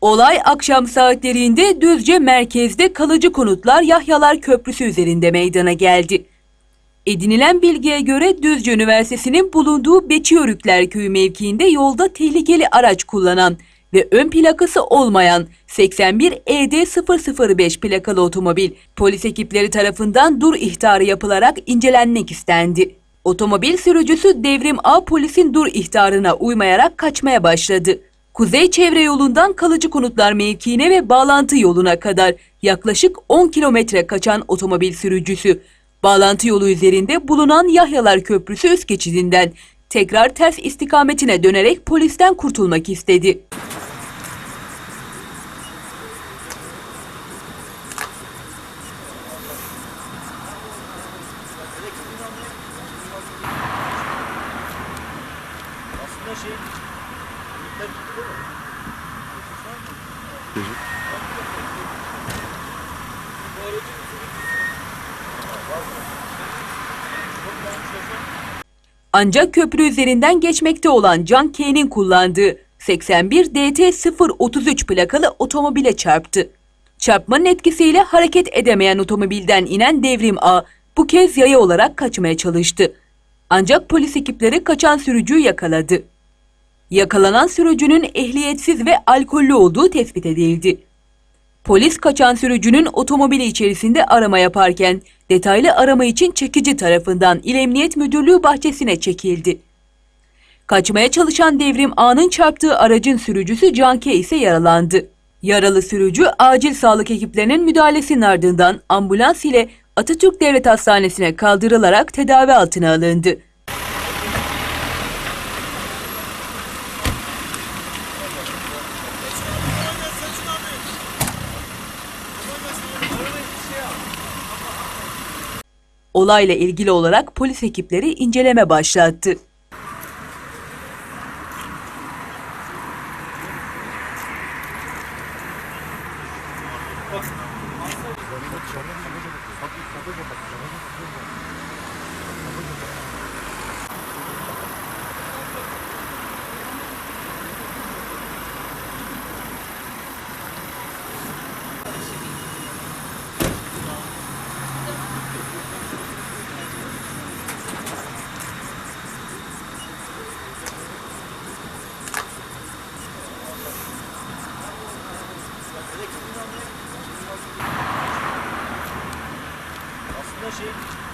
Olay akşam saatlerinde Düzce merkezde kalıcı konutlar Yahyalar Köprüsü üzerinde meydana geldi. Edinilen bilgiye göre Düzce Üniversitesi'nin bulunduğu Beçiyörükler Köyü mevkiinde yolda tehlikeli araç kullanan ve ön plakası olmayan 81 ED 005 plakalı otomobil polis ekipleri tarafından dur ihtarı yapılarak incelenmek istendi. Otomobil sürücüsü Devrim A polisin dur ihtarına uymayarak kaçmaya başladı. Kuzey çevre yolundan kalıcı konutlar mevkiine ve bağlantı yoluna kadar yaklaşık 10 kilometre kaçan otomobil sürücüsü bağlantı yolu üzerinde bulunan Yahyalar Köprüsü üst geçidinden tekrar ters istikametine dönerek polisten kurtulmak istedi. Aslında şey... Ancak köprü üzerinden geçmekte olan Can K'nin kullandığı 81 DT 033 plakalı otomobile çarptı. Çarpmanın etkisiyle hareket edemeyen otomobilden inen Devrim A bu kez yaya olarak kaçmaya çalıştı. Ancak polis ekipleri kaçan sürücüyü yakaladı. Yakalanan sürücünün ehliyetsiz ve alkollü olduğu tespit edildi. Polis kaçan sürücünün otomobili içerisinde arama yaparken detaylı arama için çekici tarafından İl Emniyet Müdürlüğü bahçesine çekildi. Kaçmaya çalışan Devrim A'nın çarptığı aracın sürücüsü Canke ise yaralandı. Yaralı sürücü acil sağlık ekiplerinin müdahalesinin ardından ambulans ile Atatürk Devlet Hastanesi'ne kaldırılarak tedavi altına alındı. Olayla ilgili olarak polis ekipleri inceleme başlattı. gente.